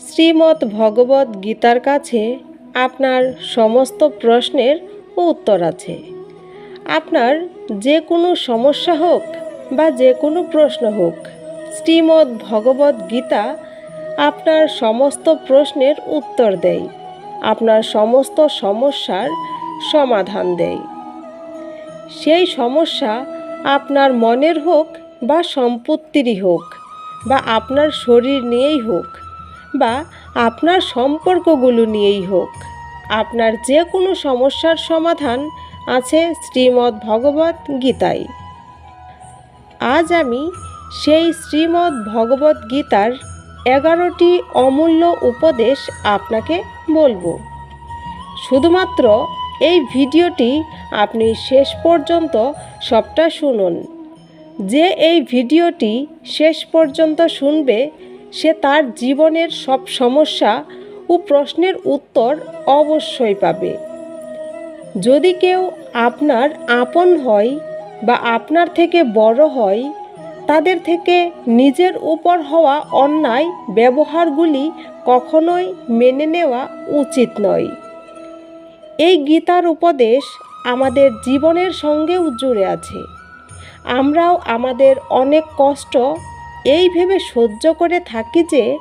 শ্রীমদ্ ভগবত গীতার কাছে আপনার সমস্ত প্রশ্নের উত্তর আছে। আপনার যে কোনো সমস্যা হোক বা যে কোনো প্রশ্ন হোক, শ্রীমদ্ ভগবত গীতা আপনার সমস্ত প্রশ্নের উত্তর দেয়, আপনার সমস্ত সমস্যার সমাধান দেয়। সেই সমস্যা আপনার মনের হোক বা সম্পত্তিরই হোক বা আপনার শরীর নিয়েই হোক বা আপনার সম্পর্কগুলো নিয়েই হোক। আপনার যে কোনো সমস্যার সমাধান আছে শ্রীমদ্ ভগবত গীতায়। আজ আমি সেই শ্রীমদ্ ভগবত গীতার এগারোটি অমূল্য উপদেশ আপনাকে বলব। শুধুমাত্র এই ভিডিওটি আপনি শেষ পর্যন্ত সবটা শুনুন। যে এই ভিডিওটি শেষ পর্যন্ত শুনবে সে তার জীবনের সব সমস্যা ও প্রশ্নের উত্তর অবশ্যই পাবে। যদি কেউ আপনার আপন হয় বা আপনার থেকে বড় হয়, তাদের থেকে নিজের উপর হওয়া অন্যায় ব্যবহারগুলি কখনোই মেনে নেওয়া উচিত নয়। এই গীতার উপদেশ আমাদের জীবনের সঙ্গেও জুড়ে আছে। আমরাও আমাদের অনেক কষ্ট এই ভেবে সহ্য করে থাকি যে,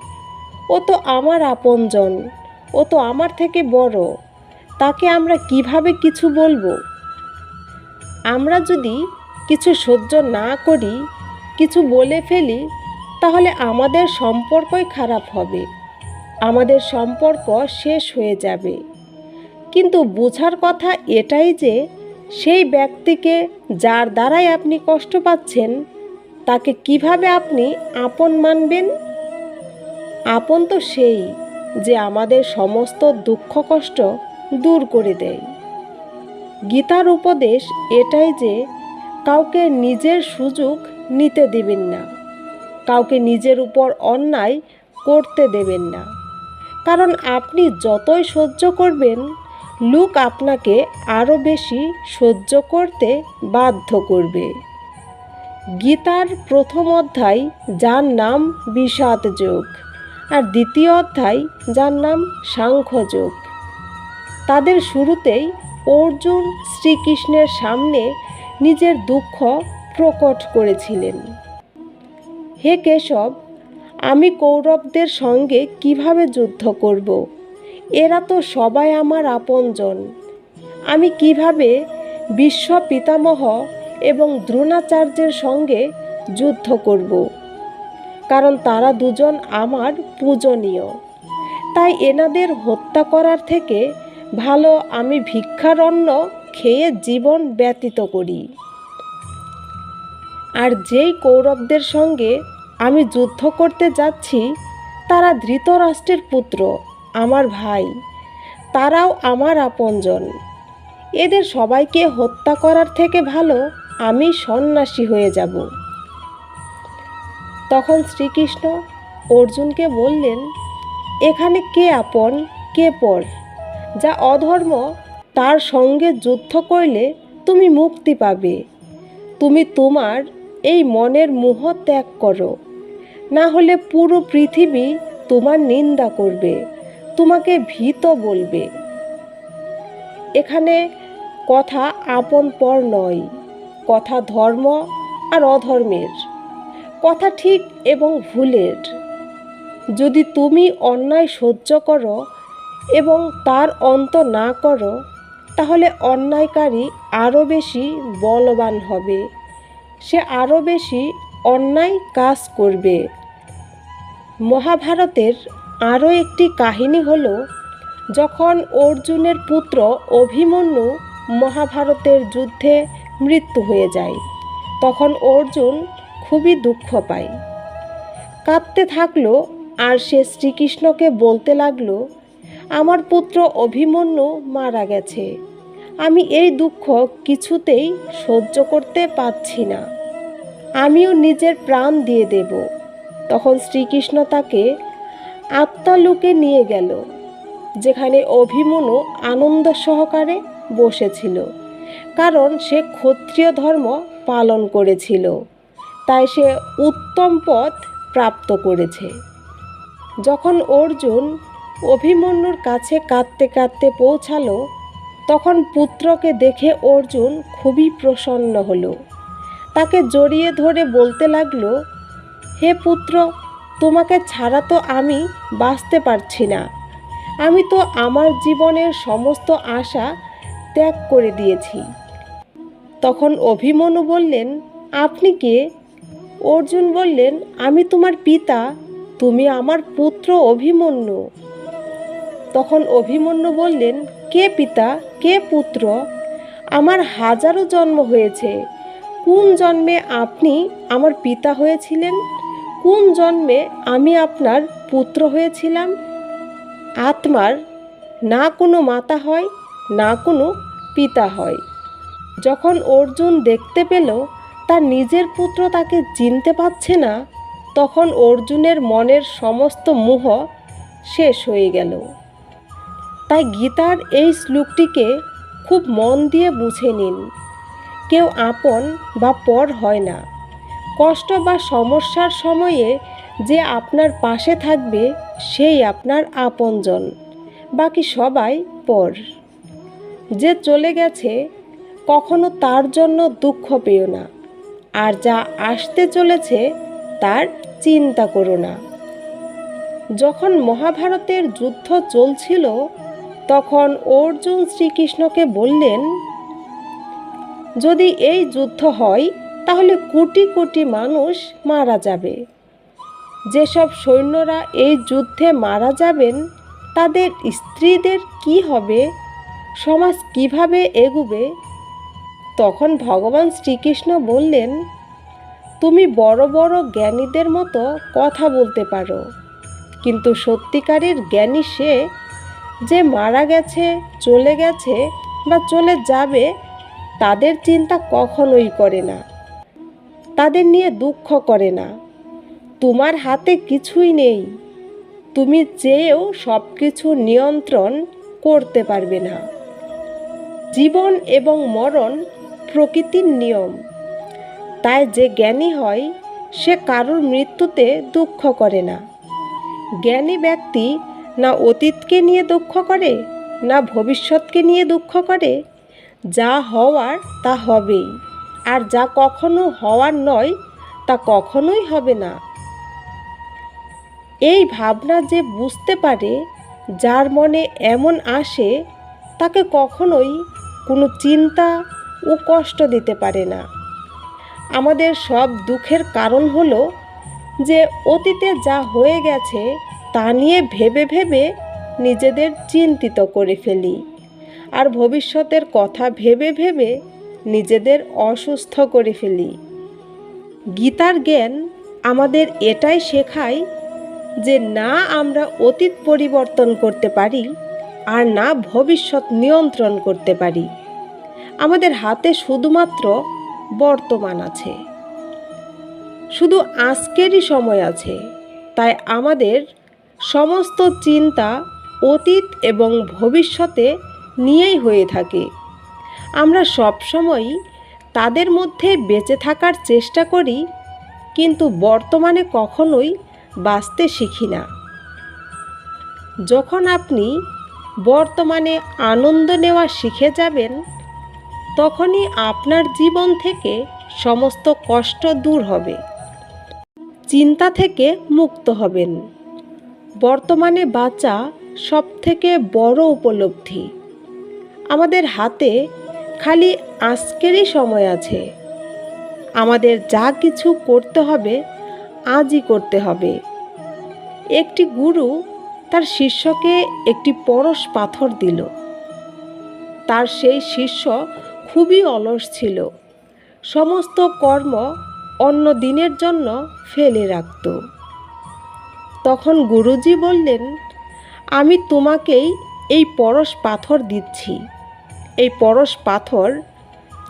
ও তো আমার আপনজন, ও তো আমার থেকে বড়, তাকে আমরা কীভাবে কিছু বলব? আমরা যদি কিছু সহ্য না করি, কিছু বলে ফেলি, তাহলে আমাদের সম্পর্কই খারাপ হবে, আমাদের সম্পর্ক শেষ হয়ে যাবে। কিন্তু বোঝার কথা এটাই যে, সেই ব্যক্তিকে যার দ্বারাই আপনি কষ্ট পাচ্ছেন তাকে কীভাবে আপনি আপন মানবেন? আপন তো সেই যে আমাদের সমস্ত দুঃখ কষ্ট দূর করে দেয়। গীতার উপদেশ এটাই যে কাউকে নিজের সুযোগ নিতে দেবেন না, কাউকে নিজের উপর অন্যায় করতে দেবেন না। কারণ আপনি যতই সহ্য করবেন, লোক আপনাকে আরও বেশি সহ্য করতে বাধ্য করবে। গীতার প্রথম অধ্যায়, যার নাম বিষাদ যোগ, আর দ্বিতীয় অধ্যায়, যার নাম সাংখ্যযোগ তাদের শুরুতেই অর্জুন শ্রীকৃষ্ণের সামনে নিজের দুঃখ প্রকট করেছিলেন। হে কেশব, আমি কৌরবদের সঙ্গে কীভাবে যুদ্ধ করব? এরা তো সবাই আমার আপনজন। আমি কীভাবে বিশ্ব পিতামহ এবং দ্রোণাচার্যের সঙ্গে যুদ্ধ করব। কারণ তারা দুজন আমার পূজনীয়। তাই এনাদের হত্যা করার থেকে ভালো আমি ভিক্ষার অন্ন খেয়ে জীবন ব্যতীত করি। আর যেই কৌরবদের সঙ্গে আমি যুদ্ধ করতে যাচ্ছি, তারা ধৃতরাষ্ট্রের পুত্র, আমার ভাই। তারাও আমার আপনজন। এদের সবাইকে হত্যা করার থেকে ভালো আমি সন্ন্যাসী হয়ে যাব। তখন শ্রীকৃষ্ণ অর্জুনকে বললেন, এখানে কে আপন, কে পর? যা অধর্ম, তার সঙ্গে যুদ্ধ করলে তুমি মুক্তি পাবে। তুমি তোমার এই মনের মোহ ত্যাগ করো। না হলে পুরো পৃথিবী তোমার নিন্দা করবে, তোমাকে ভীত বলবে। এখানে কথা আপন পর নয়। কথা ধর্ম আর অধর্মের, কথা ঠিক এবং ভুলের। যদি তুমি অন্যায় সহ্য করো এবং তার অন্ত না করো, তাহলে অন্যায়কারী আরও বেশি বলবান হবে। সে আরও বেশি অন্যায় কাজ করবে। মহাভারতের আরও একটি কাহিনী হল, যখন অর্জুনের পুত্র অভিমন্যু মহাভারতের যুদ্ধে মৃত্যু হয়ে যায়। তখন অর্জুন খুবই দুঃখ পায়। কাঁদতে থাকল আর সে শ্রীকৃষ্ণকে বলতে লাগল, আমার পুত্র অভিমন্যু মারা গেছে। আমি এই দুঃখ কিছুতেই সহ্য করতে পারছি না। আমিও নিজের প্রাণ দিয়ে দেব। তখন শ্রীকৃষ্ণ তাকে আত্মালুকে নিয়ে গেল, যেখানে অভিমন্যু আনন্দ সহকারে বসেছিল। কারণ সে ক্ষত্রিয় ধর্ম পালন করেছিল। তাই সে উত্তম পথ প্রাপ্ত করেছে। যখন অর্জুন অভিমন্যুর কাছে কাঁদতে কাঁদতে পৌঁছালো, তখন পুত্রকে দেখে অর্জুন খুবই প্রসন্ন হলো। তাকে জড়িয়ে ধরে বলতে লাগল, হে পুত্র, তোমাকে ছাড়া তো আমি বাঁচতে পারছি না। আমি তো আমার জীবনের সমস্ত আশা ত্যাগ করে দিয়েছি। তখন অভিমন্যু বললেন, আপনি কে? অর্জুন বললেন, আমি তোমার পিতা, তুমি আমার পুত্র অভিমন্যু তখন অভিমন্যু বললেন, কে পিতা? কে পুত্র? আমার হাজারো জন্ম হয়েছে। কোন জন্মে আপনি আমার পিতা হয়েছিলেন? কোন জন্মে আমি আপনার পুত্র হয়েছিলাম? আত্মার না কোনো মাতা হয়? না কোনো পিতা হয়। যখন অর্জুন দেখতে পেল, তার নিজের পুত্র তাকে চিনতে পারছে না, তখন অর্জুনের মনের সমস্ত মোহ শেষ হয়ে গেল। তাই গীতার এই শ্লোকটিকে খুব মন দিয়ে বুঝে নিন। কেউ আপন বা পর হয় না। কষ্ট বা সমস্যার সময়ে যে আপনার পাশে থাকবে, সেই আপনার আপনজন, বাকি সবাই পর। যে চলে গেছে, কখনো তার জন্য দুঃখ পেও না। আর যা আসতে চলেছে, তার চিন্তা করো না। যখন মহাভারতের যুদ্ধ চলছিল, তখন অর্জুন শ্রীকৃষ্ণকে বললেন, যদি এই যুদ্ধ হয়, তাহলে কোটি কোটি মানুষ মারা যাবে। যেসব সৈন্যরা এই যুদ্ধে মারা যাবেন, তাদের স্ত্রীদের কি হবে সমাজ কীভাবে এগুবে? তখন ভগবান শ্রীকৃষ্ণ বললেন, তুমি বড় বড় জ্ঞানীদের মতো কথা বলতে পারো। কিন্তু সত্যিকারের জ্ঞানী সে যে মারা গেছে, চলে গেছে বা চলে যাবে, তাদের চিন্তা কখনোই করে না। তাদের নিয়ে দুঃখ করে না। তোমার হাতে কিছুই নেই। তুমি চেয়েও সব কিছু নিয়ন্ত্রণ করতে পারবে না। জীবন এবং মরণ প্রকৃতির নিয়ম। তাই যে জ্ঞানী হয়, সে কারোর মৃত্যুতে দুঃখ করে না। জ্ঞানী ব্যক্তি না অতীতকে নিয়ে দুঃখ করে, না ভবিষ্যৎকে নিয়ে দুঃখ করে। যা হওয়ার তা হবেই, আর যা কখনো হওয়ার নয়, তা কখনোই হবে না। এই ভাবনা যে বুঝতে পারে, যার মনে এমন আসে তাকে কখনোই কোনো চিন্তা ও কষ্ট দিতে পারে না। আমাদের সব দুঃখের কারণ হলো যে অতীতে যা হয়ে গেছে তা নিয়ে ভেবে ভেবে নিজেদের চিন্তিত করে ফেলি আর ভবিষ্যতের কথা ভেবে ভেবে নিজেদের অসুস্থ করে ফেলি। গীতার জ্ঞান আমাদের এটাই শেখায় যে না আমরা অতীত পরিবর্তন করতে পারি আর না ভবিষ্যৎ নিয়ন্ত্রণ করতে পারি। আমাদের হাতে শুধুমাত্র বর্তমান আছে। শুধু আজকেরই সময় আছে, তাই আমাদের সমস্ত চিন্তা অতীত এবং ভবিষ্যতে নিয়েই হয়ে থাকে। আমরা সবসময়ই তাদের মধ্যে বেঁচে থাকার চেষ্টা করি, কিন্তু বর্তমানে কখনোই বাঁচতে শিখি না। যখন আপনি বর্তমানে আনন্দ নেওয়া শিখে যাবেন, তখনই আপনার জীবন থেকে সমস্ত কষ্ট দূর হবে। চিন্তা থেকে মুক্ত হবেন। বর্তমানে বাঁচা সব থেকে বড় উপলব্ধি। আমাদের হাতে খালি আজকেরই সময় আছে। আমাদের যা কিছু করতে হবে, আজই করতে হবে। একটি গুরু তার শিষ্যকে একটি পরশ পাথর দিল। তার সেই শিষ্য খুবই অলস ছিল। সমস্ত কর্ম অন্য দিনের জন্য ফেলে রাখত। তখন গুরুজি বললেন, আমি তোমাকেই এই পরশ পাথর দিচ্ছি। এই পরশ পাথর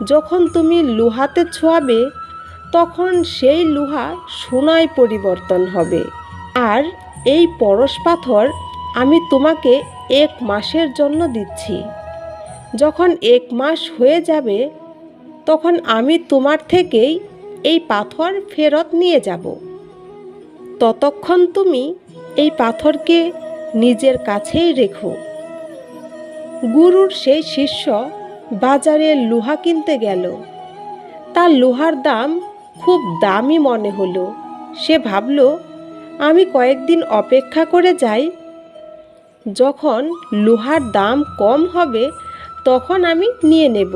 যখন তুমি লোহাতে ছোঁয়াবে, তখন সেই লোহা সোনায় পরিবর্তন হবে। আর এই পরশ পাথর আমি তোমাকে এক মাসের জন্য দিচ্ছি। যখন এক মাস হয়ে যাবে, তখন আমি তোমার থেকেই এই পাথর ফেরত নিয়ে যাব। ততক্ষণ তুমি এই পাথরকে নিজের কাছেই রেখো। গুরুর সেই শিষ্য বাজারে লোহা কিনতে গেল। তার লোহার দাম খুব দামি মনে হলো। সে ভাবল আমি কয়েকদিন অপেক্ষা করে যাই। যখন লোহার দাম কম হবে, তখন আমি নিয়ে নেব।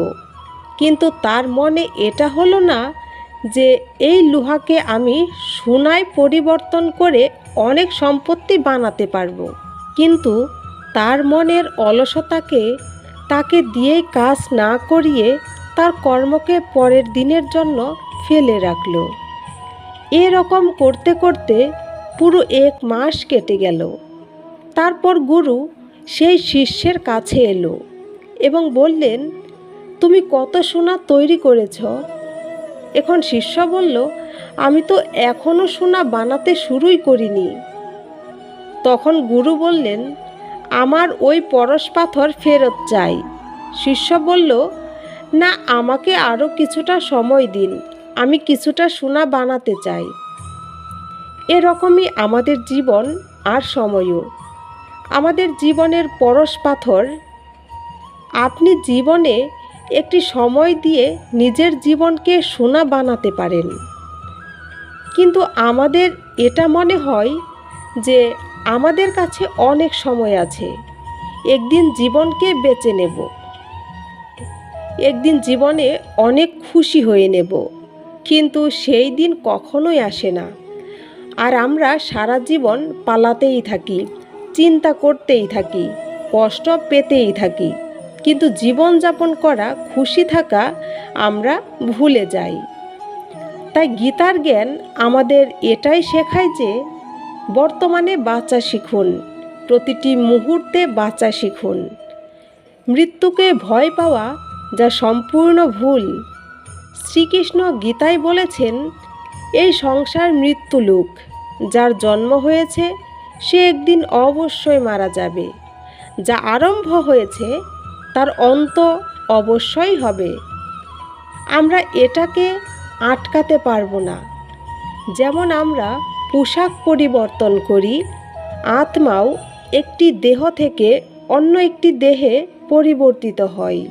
কিন্তু তার মনে এটা হলো না যে এই লোহাকে আমি সোনায় পরিবর্তন করে অনেক সম্পত্তি বানাতে পারব। কিন্তু তার মনের অলসতাকে তাকে দিয়ে কাজ না করিয়ে তার কর্মকে পরের দিনের জন্য ফেলে রাখল। এরকম করতে করতে পুরো এক মাস কেটে গেল। তারপর গুরু সেই শিষ্যের কাছে এলো এবং বললেন, তুমি কত সোনা তৈরি করেছ? এখন শিষ্য বলল, আমি তো এখনও সোনা বানাতে শুরুই করিনি। তখন গুরু বললেন, আমার ওই পরশ পাথর ফেরত চাই। শিষ্য বলল, না, আমাকে আরও কিছুটা সময় দিন, আমি কিছুটা সোনা বানাতে চাই। এরকমই আমাদের জীবন আর সময়ও। আমাদের জীবনের পরশ পাথর, আপনি জীবনে একটি সময় দিয়ে নিজের জীবনকে সোনা বানাতে পারেন। কিন্তু আমাদের এটা মনে হয় যে আমাদের কাছে অনেক সময় আছে। একদিন জীবনকে বেঁচে নেব। একদিন জীবনে অনেক খুশি হয়ে নেব। কিন্তু সেই দিন কখনোই আসে না। আর আমরা সারা জীবন পালাতেই থাকি, চিন্তা করতেই থাকি, কষ্ট পেতেই থাকি। কিন্তু জীবনযাপন করা, খুশি থাকা আমরা ভুলে যাই। তাই গীতার জ্ঞান আমাদের এটাই শেখায় যে বর্তমানে বাঁচা শিখুন, প্রতিটি মুহূর্তে বাঁচা শিখুন। মৃত্যুকে ভয় পাওয়া যা সম্পূর্ণ ভুল, শ্রীকৃষ্ণ গীতায় বলেছেন এই সংসার মৃত্যু লোক। যার জন্ম হয়েছে, সে একদিন অবশ্যই মারা যাবে। যা আরম্ভ হয়েছে, তার অন্ত অবশ্যই হবে। আমরা এটাকে আটকাতে পারব না। যেমন আমরা পোশাক পরিবর্তন করি, আত্মাও একটি দেহ থেকে অন্য একটি দেহে পরিবর্তিত হয়।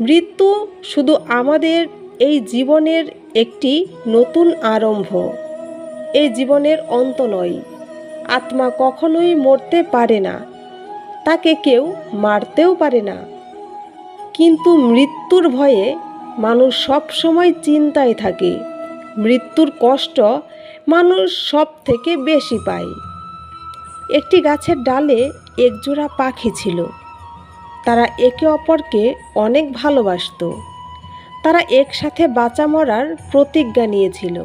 মৃত্যু শুধু আমাদের এই জীবনের একটি নতুন আরম্ভ। এই জীবনের অন্ত নয়। আত্মা কখনোই মরতে পারে না। তাকে কেউ মারতেও পারে না। কিন্তু মৃত্যুর ভয়ে মানুষ সব সময় চিন্তায় থাকে। মৃত্যুর কষ্ট মানুষ সব থেকে বেশি পায়। একটি গাছের ডালে একজোড়া পাখি ছিল। তারা একে অপরকে অনেক ভালোবাসত। তারা একসাথে বাঁচা মরার প্রতিজ্ঞা নিয়েছিল।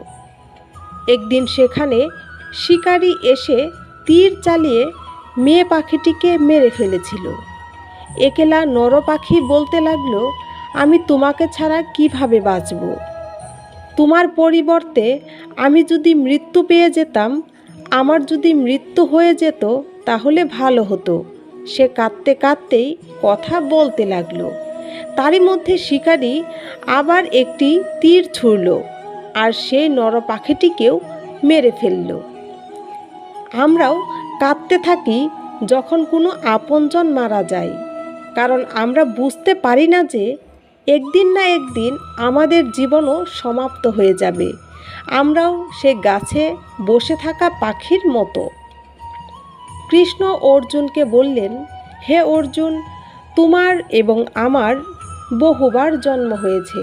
একদিন সেখানে শিকারি এসে তীর চালিয়ে মেয়ে পাখিটিকে মেরে ফেলেছিল। একেলা নর পাখি বলতে লাগল, আমি তোমাকে ছাড়া কীভাবে বাঁচব? তোমার পরিবর্তে আমি যদি মৃত্যু পেয়ে যেতাম, আমার যদি মৃত্যু হয়ে যেত, তাহলে ভালো হতো। সে কাঁদতে কাঁদতেই কথা বলতে লাগল। তারই মধ্যে শিকারি আবার একটি তীর ছুড়ল আর সেই নর পাখিটিকেও মেরে ফেলল। আমরাও কাঁদতে থাকি যখন কোনো আপনজন মারা যায়, কারণ আমরা বুঝতে পারি না যে একদিন না একদিন আমাদের জীবনও সমাপ্ত হয়ে যাবে। আমরাও সে গাছে বসে থাকা পাখির মতো। কৃষ্ণ অর্জুনকে বললেন, হে অর্জুন তোমার এবং আমার বহুবার জন্ম হয়েছে।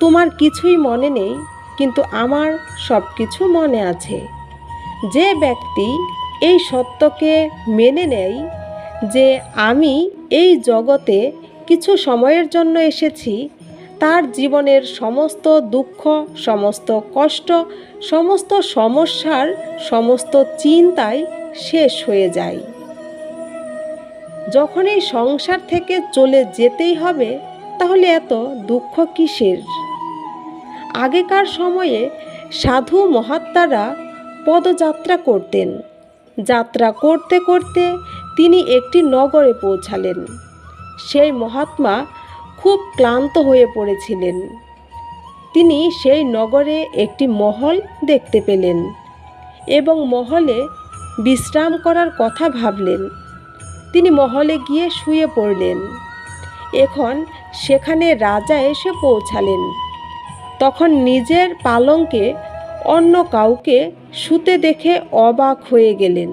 তোমার কিছুই মনে নেই, কিন্তু আমার সব কিছু মনে আছে। যে ব্যক্তি এই সত্যকে মেনে নেয় যে আমি এই জগতে কিছু সময়ের জন্য এসেছি, তার জীবনের সমস্ত দুঃখ, সমস্ত কষ্ট, সমস্ত সমস্যার, সমস্ত চিন্তাই শেষ হয়ে যায়। যখন এই সংসার থেকে চলে যেতেই হবে, তাহলে এত দুঃখ কিসের? আগেকার সময়ে সাধু মহাত্মারা পদযাত্রা করতেন। যাত্রা করতে করতে তিনি একটি নগরে পৌঁছালেন। সেই মহাত্মা খুব ক্লান্ত হয়ে পড়েছিলেন। তিনি সেই নগরে একটি মহল দেখতে পেলেন এবং মহলে বিশ্রাম করার কথা ভাবলেন। তিনি মহলে গিয়ে শুয়ে পড়লেন। এখন সেখানে রাজা এসে পৌঁছালেন। তখন নিজের পালঙ্কে অন্য কাউকে শুতে দেখে অবাক হয়ে গেলেন।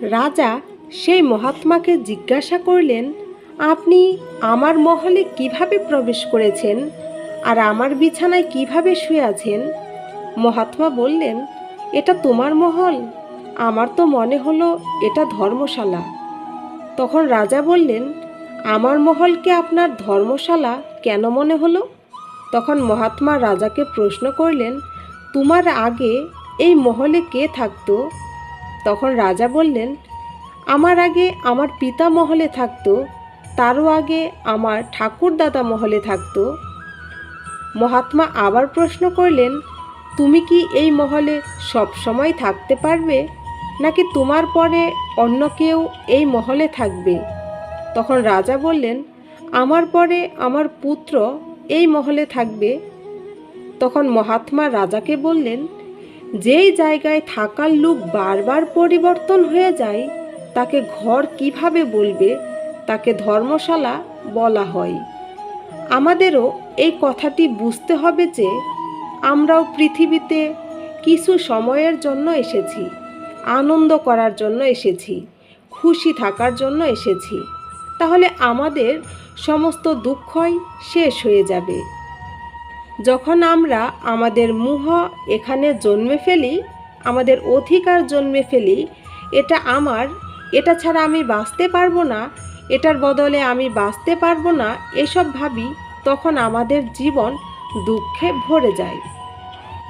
রাজা সেই মহাত্মাকে জিজ্ঞাসা করলেন, আপনি আমার মহলে কীভাবে প্রবেশ করেছেন? আর আমার বিছানায় কীভাবে শুয়ে আছেন? মহাত্মা বললেন, এটা তোমার মহল। আমার তো মনে হলো এটা ধর্মশালা। তখন রাজা বললেন, আমার মহলকে আপনার ধর্মশালা কেন মনে হলো? তখন মহাত্মা রাজাকে প্রশ্ন করলেন, তোমার আগে এই মহলে কে থাকতো? তখন রাজা বললেন, আমার আগে আমার পিতা মহলে থাকতো, তারও আগে আমার ঠাকুর দাদা মহলে থাকতো। মহাত্মা আবার প্রশ্ন করলেন, তুমি কি এই মহলে সব সময় থাকতে পারবে? নাকি তোমার পরে অন্য কেউ এই মহলে থাকবে? তখন রাজা বললেন, আমার পরে আমার পুত্র এই মহলে থাকবে। তখন মহাত্মা রাজাকে বললেন, যেই জায়গায় থাকার লোক বারবার পরিবর্তন হয়ে যায়, তাকে ঘর কীভাবে বলবে? তাকে ধর্মশালা বলা হয়। আমাদেরও এই কথাটি বুঝতে হবে যে, আমরাও পৃথিবীতে কিছু সময়ের জন্য এসেছি। আনন্দ করার জন্য এসেছি, খুশি থাকার জন্য এসেছি। তাহলে আমাদের সমস্ত দুঃখই শেষ হয়ে যাবে। যখন আমরা আমাদের মুহ এখানে জন্মে ফেলি, আমাদের অধিকার জন্মে ফেলি, এটা আমার, এটা ছাড়া আমি বাঁচতে পারব না, এটার বদলে আমি বাঁচতে পারব না, এসব ভাবি তখন আমাদের জীবন দুঃখে ভরে যায়।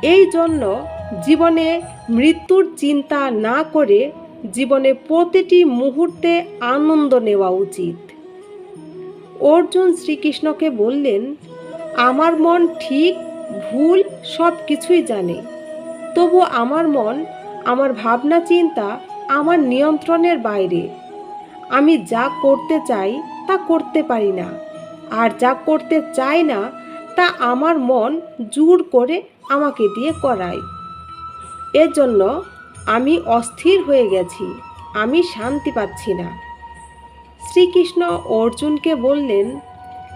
এই জন্য জীবনে মৃত্যুর চিন্তা না করে জীবনে প্রতিটি মুহূর্তে আনন্দ নেওয়া উচিত। অর্জুন শ্রীকৃষ্ণকে বললেন, আমার মন ঠিক, ভুল সব কিছুই জানে। তবু আমার মন, আমার ভাবনা চিন্তা, আমার নিয়ন্ত্রণের বাইরে। আমি যা করতে চাই তা করতে পারি না। আর যা করতে চাই না, তা আমার মন জোর করে আমাকে দিয়ে করায়। এজন্য আমি অস্থির হয়ে গেছি, আমি শান্তি পাচ্ছি না। শ্রীকৃষ্ণ অর্জুনকে বললেন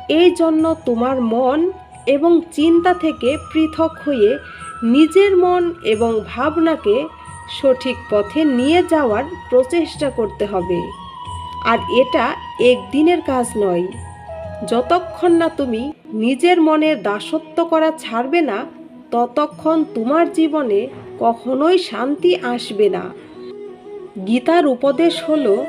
এই জন্য তোমার মন এবং চিন্তা থেকে পৃথক হয়ে নিজের মন এবং ভাবনাকে সঠিক পথে নিয়ে যাওয়ার প্রচেষ্টা করতে হবে। আর এটা একদিনের কাজ নয়। যতক্ষণ না তুমি নিজের মনের দাসত্ব করা ছাড়বে না, ততক্ষণ তোমার জীবনে কখনোই শান্তি আসবে না। গীতার উপদেশ হল,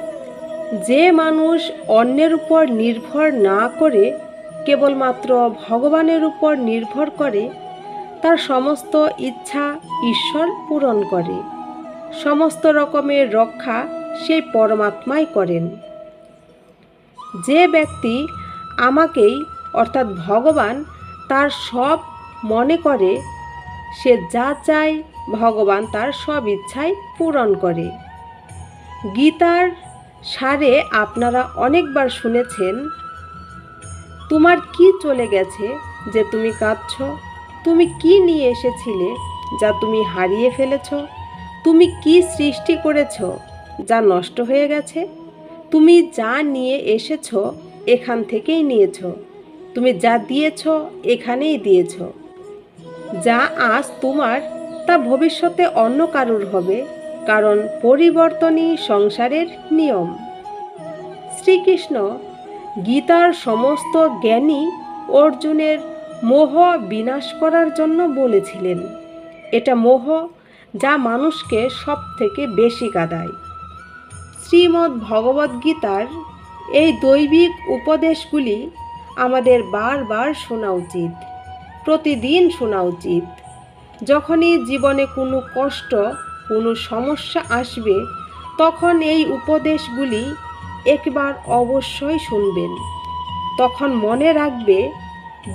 যে মানুষ অন্যের উপর নির্ভর না করে, কেবলমাত্র ভগবানের উপর নির্ভর করে, তার সমস্ত ইচ্ছা ঈশ্বর পূরণ করে। সমস্ত রকমের রক্ষা সেই পরমাত্মাই করেন। যে ব্যক্তি আমাকেই, অর্থাৎ ভগবান, তার সব মনে করে, সে যা চায় ভগবান তার সব ইচ্ছাই পূরণ করে। গীতার সারে আপনারা অনেকবার শুনেছেন, তোমার কি চলে গেছে যে তুমি কাঁদছ? তুমি কি নিয়ে এসেছিলে যা তুমি হারিয়ে ফেলেছ? তুমি কি সৃষ্টি করেছ যা নষ্ট হয়ে গেছে? তুমি যা নিয়ে এসেছ এখান থেকেই নিয়েছ। তুমি যা দিয়েছ এখানেই দিয়েছ। যা আজ তোমার তা ভবিষ্যতে অন্য কারুর হবে, কারণ পরিবর্তনই সংসারের নিয়ম। শ্রীকৃষ্ণ গীতার সমস্ত জ্ঞানী অর্জুনের মোহ বিনাশ করার জন্য বলেছিলেন, এটা মোহ যা মানুষকে সব থেকে বেশি কাদায়। শ্রীমদ্ ভগবদ্গীতার এই দৈবিক উপদেশগুলি আমাদের বারবার শোনা উচিত, প্রতিদিন শোনা উচিত। যখনই জীবনে কোনো কষ্ট, কোনো সমস্যা আসবে, তখন এই উপদেশগুলি একবার অবশ্যই শুনবেন। তখন মনে রাখবে,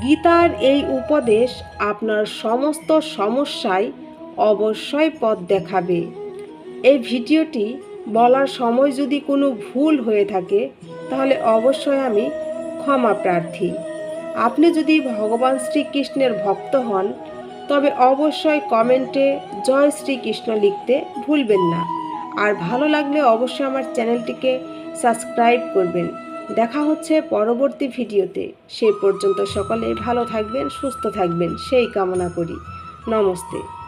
গীতার এই উপদেশ আপনার সমস্ত সমস্যায় অবশ্যই পথ দেখাবে। এই ভিডিওটি বলার সময় যদি কোনো ভুল হয়ে থাকে, তাহলে অবশ্যই আমি ক্ষমা প্রার্থী। আপনি যদি ভগবান শ্রীকৃষ্ণের ভক্ত হন তবে অবশ্যই কমেন্টে জয় শ্রীকৃষ্ণ লিখতে ভুলবেন না। আর ভালো লাগলে অবশ্যই আমার চ্যানেলটিকে সাবস্ক্রাইব করবেন। দেখা হচ্ছে পরবর্তী ভিডিওতে। সেই পর্যন্ত সকলে ভালো থাকবেন, সুস্থ থাকবেন। সেই কামনা করি। নমস্তে।